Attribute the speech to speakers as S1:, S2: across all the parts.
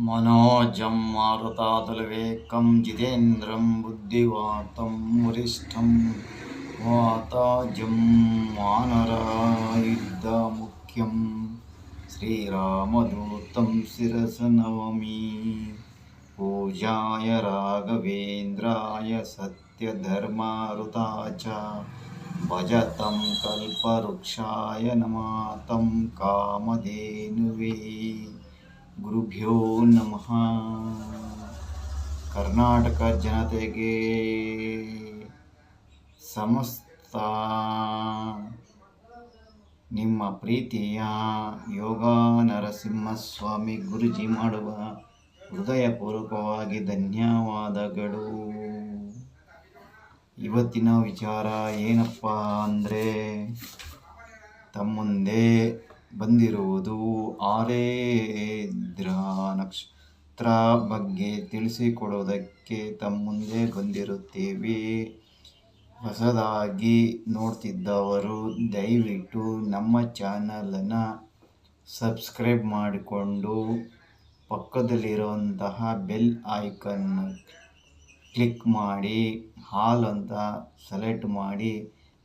S1: मनोजं मारुतातुलवेकं जितेन्द्रं बुद्धिवातं वरिष्ठं वाताजं वानरायुद्धमुख्यं श्रीरामदूतं शिरसनवमी पूजाय राघवेन्द्राय सत्यधर्मारुता च भजतं कल्पवृक्षाय नमातं कामधेनुवे ಗುರುಭ್ಯೋ ನಮಃ. ಕರ್ನಾಟಕ ಜನತೆಗೆ ಸಮಸ್ತ ನಿಮ್ಮ ಪ್ರೀತಿಯ ಯೋಗ ನರಸಿಂಹಸ್ವಾಮಿ ಗುರುಜಿ ಮಾಡುವ ಹೃದಯಪೂರ್ವಕವಾಗಿ ಧನ್ಯವಾದಗಳು. ಇವತ್ತಿನ ವಿಚಾರ ಏನಪ್ಪ ಅಂದರೆ ತಮ್ಮ ಮುಂದೆ ಬಂದಿರುವುದು ಆರೇದ್ರ ನಕ್ಷತ್ರ ಬಗ್ಗೆ ತಿಳಿಸಿಕೊಡೋದಕ್ಕೆ ತಮ್ಮ ಮುಂದೆ ಬಂದಿರುತ್ತೇವೆ. ಹೊಸದಾಗಿ ನೋಡ್ತಿದ್ದವರು, ದಯವಿಟ್ಟು ನಮ್ಮ ಚಾನಲನ್ನು ಸಬ್ಸ್ಕ್ರೈಬ್ ಮಾಡಿಕೊಂಡು ಪಕ್ಕದಲ್ಲಿರುವಂತಹ ಬೆಲ್ ಐಕನ್ ಕ್ಲಿಕ್ ಮಾಡಿ, ಹಾಲ್ ಅಂತ ಸೆಲೆಕ್ಟ್ ಮಾಡಿ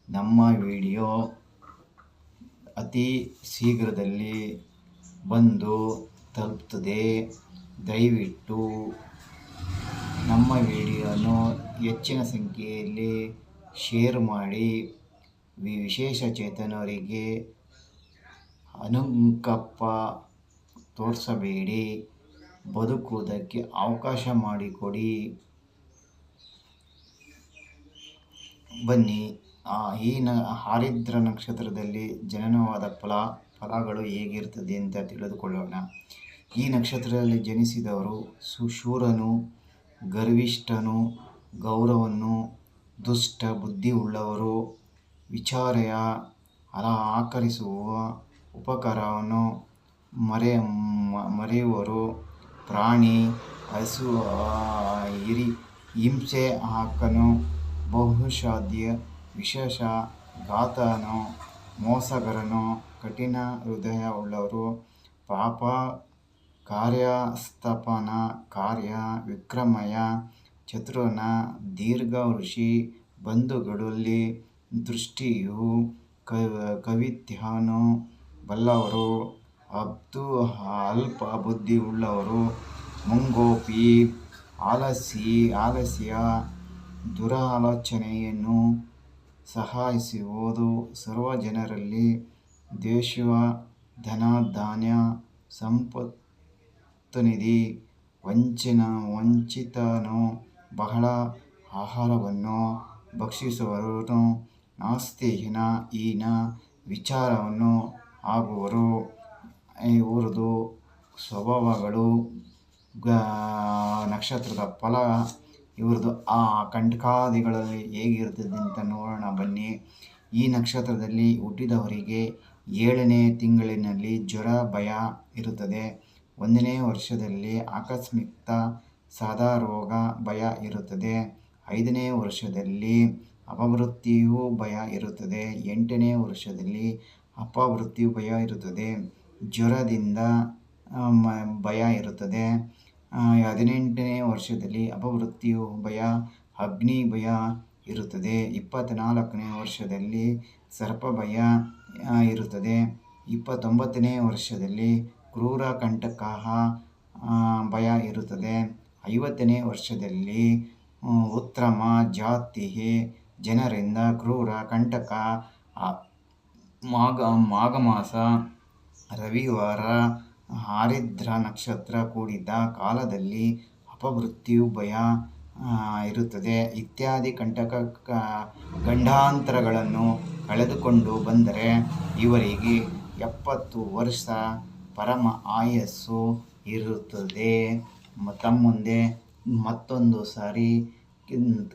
S1: ನಮ್ಮ ವಿಡಿಯೋ ಅತಿ ಶೀಘ್ರದಲ್ಲಿ ಬಂದು ತಲುಪ್ತದೆ. ದಯವಿಟ್ಟು ನಮ್ಮ ವಿಡಿಯೋನು ಹೆಚ್ಚಿನ ಸಂಖ್ಯೆಯಲ್ಲಿ ಶೇರ್ ಮಾಡಿ. ವಿಶೇಷ ಚೇತನವರಿಗೆ ಅನುಕಂಪ ತೋರಿಸಬೇಡಿ. ಬದುಕುವುದಕ್ಕೆ ಅವಕಾಶ ಮಾಡಿಕೊಡಿ. ಬನ್ನಿ. ಈ ನ ಆರಿದ್ರ ನಕ್ಷತ್ರದಲ್ಲಿ ಜನನವಾದ ಫಲ, ಫಲಗಳು ಹೇಗಿರ್ತದೆ ಅಂತ ತಿಳಿದುಕೊಳ್ಳೋಣ. ಈ ನಕ್ಷತ್ರದಲ್ಲಿ ಜನಿಸಿದವರು ಸುಶೂರನು, ಗರ್ವಿಷ್ಠನು, ಗೌರವನು, ದುಷ್ಟ ಬುದ್ಧಿ ಉಳ್ಳವರು ವಿಚಾರೆಯ, ಅಲ ಆಕರಿಸುವ ಉಪಕಾರವನ್ನು ಮರೆ ಮರೆಯುವರು, ಪ್ರಾಣಿ ಹಸು ಹಿರಿ, ಹಿಂಸೆ ಹಾಕನು, ಬಹುಶಾದ್ಯ ವಿಶೇಷ ಘಾತನು ಮೋಸಗರನು ಕಠಿಣ ಹೃದಯ ಉಳ್ಳವರು ಪಾಪ ಕಾರ್ಯಸ್ಥಾಪನ, ಕಾರ್ಯ ವಿಕ್ರಮಯ, ಚತುರನ, ದೀರ್ಘ ಋಷಿ ಬಂಧುಗಳಲ್ಲಿ ದೃಷ್ಟಿಯು ಕವಿತ್ಯನು ಬಲ್ಲವರು, ಅಬ್ದು ಅಲ್ಪ ಬುದ್ಧಿ ಉಳ್ಳವರು ಮುಂಗೋಪಿ, ಆಲಸಿ, ಆಲಸಿಯ, ದುರಾಲೋಚನೆಯನ್ನು ಸಹಾಯಿಸುವುದು ಸರ್ವ ಜನರಲ್ಲಿ ದೇಶ ಧನ ಧಾನ್ಯ ಸಂಪತ್ತು ನಿಧಿ ವಂಚನ ವಂಚಿತನು ಬಹಳ ಆಹಾರವನ್ನು ಭಕ್ಷಿಸುವವನು ನಾಸ್ತಿಹೀನ ಈನ ವಿಚಾರವನ್ನು ಆಗುವರು. ಇವ್ರದ್ದು ಸ್ವಭಾವಗಳು. ನಕ್ಷತ್ರದ ಫಲ ಇವ್ರದ್ದು ಆ ಕಂಟಕಾದಿಗಳಲ್ಲಿ ಹೇಗಿರ್ತದೆ ಅಂತ ನೋಡೋಣ ಬನ್ನಿ. ಈ ನಕ್ಷತ್ರದಲ್ಲಿ ಹುಟ್ಟಿದವರಿಗೆ ಏಳನೇ ತಿಂಗಳಿನಲ್ಲಿ ಜ್ವರ, ಭಯ ಇರುತ್ತದೆ. ಒಂದನೇ ವರ್ಷದಲ್ಲಿ ಆಕಸ್ಮಿಕ ಸಾದಾ ರೋಗ ಭಯ ಇರುತ್ತದೆ. ಐದನೇ ವರ್ಷದಲ್ಲಿ ಅಪವೃತ್ತಿಯೂ ಭಯ ಇರುತ್ತದೆ. ಎಂಟನೇ ವರ್ಷದಲ್ಲಿ ಅಪವೃತ್ತಿಯು ಭಯ ಇರುತ್ತದೆ. ಜ್ವರದಿಂದ ಭಯ ಇರುತ್ತದೆ. ಹದಿನೆಂಟನೇ ವರ್ಷದಲ್ಲಿ ಅಪವೃತ್ತಿಯು ಭಯ, ಅಗ್ನಿ ಭಯ ಇರುತ್ತದೆ. ಇಪ್ಪತ್ತ್ನಾಲ್ಕನೇ ವರ್ಷದಲ್ಲಿ ಸರ್ಪ ಭಯ ಇರುತ್ತದೆ. ಇಪ್ಪತ್ತೊಂಬತ್ತನೇ ವರ್ಷದಲ್ಲಿ ಕ್ರೂರ ಕಂಟಕ ಭಯ ಇರುತ್ತದೆ. ಐವತ್ತನೇ ವರ್ಷದಲ್ಲಿ ಉತ್ತಮ ಜಾತಿ ಜನರಿಂದ ಕ್ರೂರ ಕಂಟಕ ಮಾಘ ಮಾಘ ಮಾಸ ರವಿವಾರ ಹಾರಿದ್ರ ನಕ್ಷತ್ರ ಕೂಡಿದ ಕಾಲದಲ್ಲಿ ಅಪವೃತ್ತಿಯು ಭಯ ಇರುತ್ತದೆ. ಇತ್ಯಾದಿ ಕಂಟಕ ಗಂಡಾಂತರಗಳನ್ನು ಕಳೆದುಕೊಂಡು ಬಂದರೆ ಇವರಿಗೆ ಎಪ್ಪತ್ತು ವರ್ಷ ಪರಮ ಆಯಸ್ಸು ಇರುತ್ತದೆ. ತಮ್ಮ ಮುಂದೆ ಮತ್ತೊಂದು ಸಾರಿ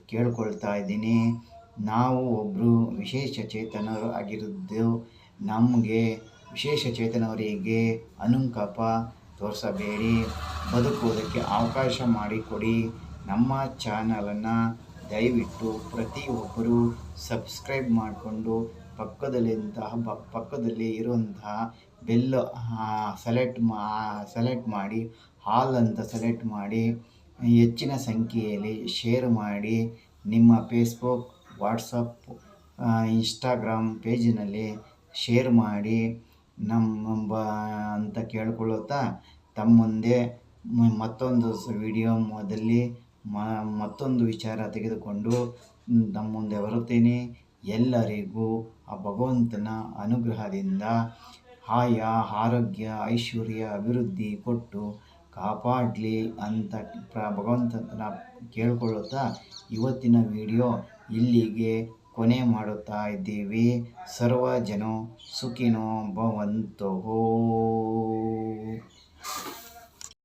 S1: ಕೇಳ್ಕೊಳ್ತಾ ಇದ್ದೀನಿ. ನಾವು ಒಬ್ಬರು ವಿಶೇಷ ಚೇತನರು ಆಗಿರುದು ನಮಗೆ ವಿಶೇಷ ಚೇತನವರಿಗೆ ಅನುಕಂಪ ತೋರಿಸಬೇಡಿ. ಬದುಕುವುದಕ್ಕೆ ಅವಕಾಶ ಮಾಡಿಕೊಡಿ. ನಮ್ಮ ಚಾನಲನ್ನು ದಯವಿಟ್ಟು ಪ್ರತಿಯೊಬ್ಬರು ಸಬ್ಸ್ಕ್ರೈಬ್ ಮಾಡಿಕೊಂಡು ಪಕ್ಕದಲ್ಲಿಂತಹ ಪಕ್ಕದಲ್ಲಿ ಇರುವಂತಹ ಬೆಲ್ ಸೆಲೆಕ್ಟ್ ಮಾ, ಸೆಲೆಕ್ಟ್ ಮಾಡಿ, ಹಾಲ್ ಅಂತ ಸೆಲೆಕ್ಟ್ ಮಾಡಿ, ಹೆಚ್ಚಿನ ಸಂಖ್ಯೆಯಲ್ಲಿ ಶೇರ್ ಮಾಡಿ. ನಿಮ್ಮ ಫೇಸ್ಬುಕ್, ವಾಟ್ಸಪ್ ಇನ್ಸ್ಟಾಗ್ರಾಮ್ ಪೇಜಿನಲ್ಲಿ ಶೇರ್ ಮಾಡಿ. ನಮ್ಮ ಅಂತ ಕೇಳಿಕೊಳ್ಳುತ್ತಾ ತಮ್ಮ ಮುಂದೆ ಮತ್ತೊಂದು ವಿಡಿಯೋ ಮೊದಲಿ ಮ- ಮತ್ತೊಂದು ವಿಚಾರ ತೆಗೆದುಕೊಂಡು ನಮ್ಮ ಮುಂದೆ ಬರುತ್ತೇನೆ. ಎಲ್ಲರಿಗೂ ಆ ಭಗವಂತನ ಅನುಗ್ರಹದಿಂದ ಆಯ ಆರೋಗ್ಯ, ಐಶ್ವರ್ಯ, ಅಭಿವೃದ್ಧಿ ಕೊಟ್ಟು ಕಾಪಾಡಲಿ ಅಂತ ಪ್ರ, ಭಗವಂತನ ಕೇಳಿಕೊಳ್ಳುತ್ತಾ, ಇವತ್ತಿನ ವಿಡಿಯೋ ಇಲ್ಲಿಗೆ ಕೊನೆ ಮಾಡುತ್ತಾ ಇದ್ದೀವಿ. ಸರ್ವ ಜನೋ ಸುಖಿನೋ ಭವಂತೋ